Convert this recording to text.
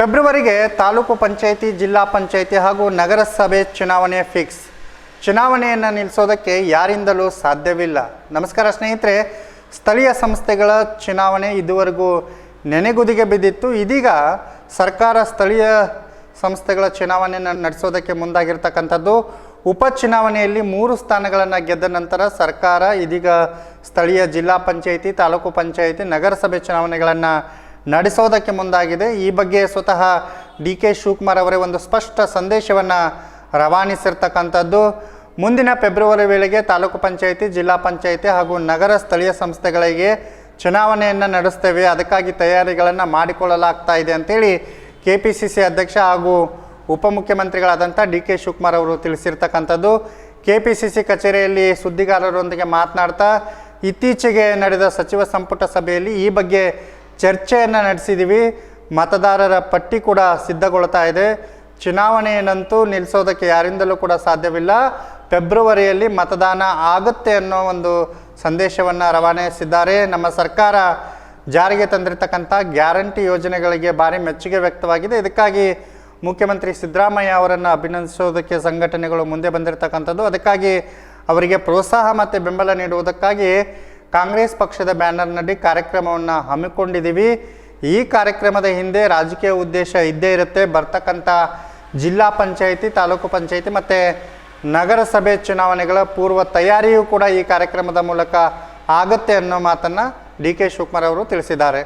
ಫೆಬ್ರವರಿಗೆ ತಾಲೂಕು ಪಂಚಾಯಿತಿ, ಜಿಲ್ಲಾ ಪಂಚಾಯಿತಿ ಹಾಗೂ ನಗರಸಭೆ ಚುನಾವಣೆ ಫಿಕ್ಸ್. ಚುನಾವಣೆಯನ್ನು ನಿಲ್ಲಿಸೋದಕ್ಕೆ ಯಾರಿಂದಲೂ ಸಾಧ್ಯವಿಲ್ಲ. ನಮಸ್ಕಾರ ಸ್ನೇಹಿತರೆ, ಸ್ಥಳೀಯ ಸಂಸ್ಥೆಗಳ ಚುನಾವಣೆ ಇದುವರೆಗೂ ನೆನೆಗುದಿಗೆ ಬಿದ್ದಿತ್ತು. ಇದೀಗ ಸರ್ಕಾರ ಸ್ಥಳೀಯ ಸಂಸ್ಥೆಗಳ ಚುನಾವಣೆಯನ್ನು ನಡೆಸೋದಕ್ಕೆ ಮುಂದಾಗಿರ್ತಕ್ಕಂಥದ್ದು. ಉಪಚುನಾವಣೆಯಲ್ಲಿ ಮೂರು ಸ್ಥಾನಗಳನ್ನು ಗೆದ್ದ ನಂತರ ಸರ್ಕಾರ ಇದೀಗ ಸ್ಥಳೀಯ ಜಿಲ್ಲಾ ಪಂಚಾಯಿತಿ, ತಾಲೂಕು ಪಂಚಾಯಿತಿ, ನಗರಸಭೆ ಚುನಾವಣೆಗಳನ್ನು ನಡೆಸೋದಕ್ಕೆ ಮುಂದಾಗಿದೆ. ಈ ಬಗ್ಗೆ ಸ್ವತಃ ಡಿ ಕೆ ಶಿವಕುಮಾರ್ ಅವರೇ ಒಂದು ಸ್ಪಷ್ಟ ಸಂದೇಶವನ್ನು ರವಾನಿಸಿರ್ತಕ್ಕಂಥದ್ದು. ಮುಂದಿನ ಫೆಬ್ರವರಿ ವೇಳೆಗೆ ತಾಲೂಕು ಪಂಚಾಯಿತಿ, ಜಿಲ್ಲಾ ಪಂಚಾಯಿತಿ ಹಾಗೂ ನಗರ ಸ್ಥಳೀಯ ಸಂಸ್ಥೆಗಳಿಗೆ ಚುನಾವಣೆಯನ್ನು ನಡೆಸ್ತೇವೆ. ಅದಕ್ಕಾಗಿ ತಯಾರಿಗಳನ್ನು ಮಾಡಿಕೊಳ್ಳಲಾಗ್ತಾ ಇದೆ ಅಂತೇಳಿ ಕೆ ಪಿ ಸಿ ಸಿ ಅಧ್ಯಕ್ಷ ಹಾಗೂ ಉಪಮುಖ್ಯಮಂತ್ರಿಗಳಾದಂಥ ಡಿ ಕೆ ಶಿವಕುಮಾರ್ ಅವರು ತಿಳಿಸಿರ್ತಕ್ಕಂಥದ್ದು. ಕೆ ಪಿ ಸಿ ಸಿ ಕಚೇರಿಯಲ್ಲಿ ಸುದ್ದಿಗಾರರೊಂದಿಗೆ ಮಾತನಾಡ್ತಾ, ಇತ್ತೀಚೆಗೆ ನಡೆದ ಸಚಿವ ಸಂಪುಟ ಸಭೆಯಲ್ಲಿ ಈ ಬಗ್ಗೆ ಚರ್ಚೆಯನ್ನು ನಡೆಸಿದ್ದೀವಿ ಮತದಾರರ ಪಟ್ಟಿ ಕೂಡ ಸಿದ್ಧಗೊಳ್ತಾ ಇದೆ. ಚುನಾವಣೆಯನ್ನಂತೂ ನಿಲ್ಲಿಸೋದಕ್ಕೆ ಯಾರಿಂದಲೂ ಕೂಡ ಸಾಧ್ಯವಿಲ್ಲ. ಫೆಬ್ರವರಿಯಲ್ಲಿ ಮತದಾನ ಆಗುತ್ತೆ ಅನ್ನೋ ಒಂದು ಸಂದೇಶವನ್ನು ರವಾನಿಸಿದ್ದಾರೆ. ನಮ್ಮ ಸರ್ಕಾರ ಜಾರಿಗೆ ತಂದಿರತಕ್ಕಂಥ ಗ್ಯಾರಂಟಿ ಯೋಜನೆಗಳಿಗೆ ಭಾರಿ ಮೆಚ್ಚುಗೆ ವ್ಯಕ್ತವಾಗಿದೆ. ಇದಕ್ಕಾಗಿ ಮುಖ್ಯಮಂತ್ರಿ ಸಿದ್ದರಾಮಯ್ಯ ಅವರನ್ನು ಅಭಿನಂದಿಸೋದಕ್ಕೆ ಸಂಘಟನೆಗಳು ಮುಂದೆ ಬಂದಿರತಕ್ಕಂಥದ್ದು. ಅದಕ್ಕಾಗಿ ಅವರಿಗೆ ಪ್ರೋತ್ಸಾಹ ಮತ್ತು ಬೆಂಬಲ ನೀಡುವುದಕ್ಕಾಗಿ ಕಾಂಗ್ರೆಸ್ ಪಕ್ಷದ ಬ್ಯಾನರ್ನಲ್ಲಿ ಕಾರ್ಯಕ್ರಮವನ್ನು ಹಮ್ಮಿಕೊಂಡಿದ್ದೀವಿ. ಈ ಕಾರ್ಯಕ್ರಮದ ಹಿಂದೆ ರಾಜಕೀಯ ಉದ್ದೇಶ ಇದ್ದೇ ಇರುತ್ತೆ. ಬರ್ತಕ್ಕಂಥ ಜಿಲ್ಲಾ ಪಂಚಾಯಿತಿ, ತಾಲೂಕು ಪಂಚಾಯಿತಿ ಮತ್ತು ನಗರಸಭೆ ಚುನಾವಣೆಗಳ ಪೂರ್ವ ತಯಾರಿಯೂ ಕೂಡ ಈ ಕಾರ್ಯಕ್ರಮದ ಮೂಲಕ ಆಗುತ್ತೆ ಅನ್ನೋ ಮಾತನ್ನು ಡಿ ಕೆ ಶಿವಕುಮಾರ್ ಅವರು ತಿಳಿಸಿದ್ದಾರೆ.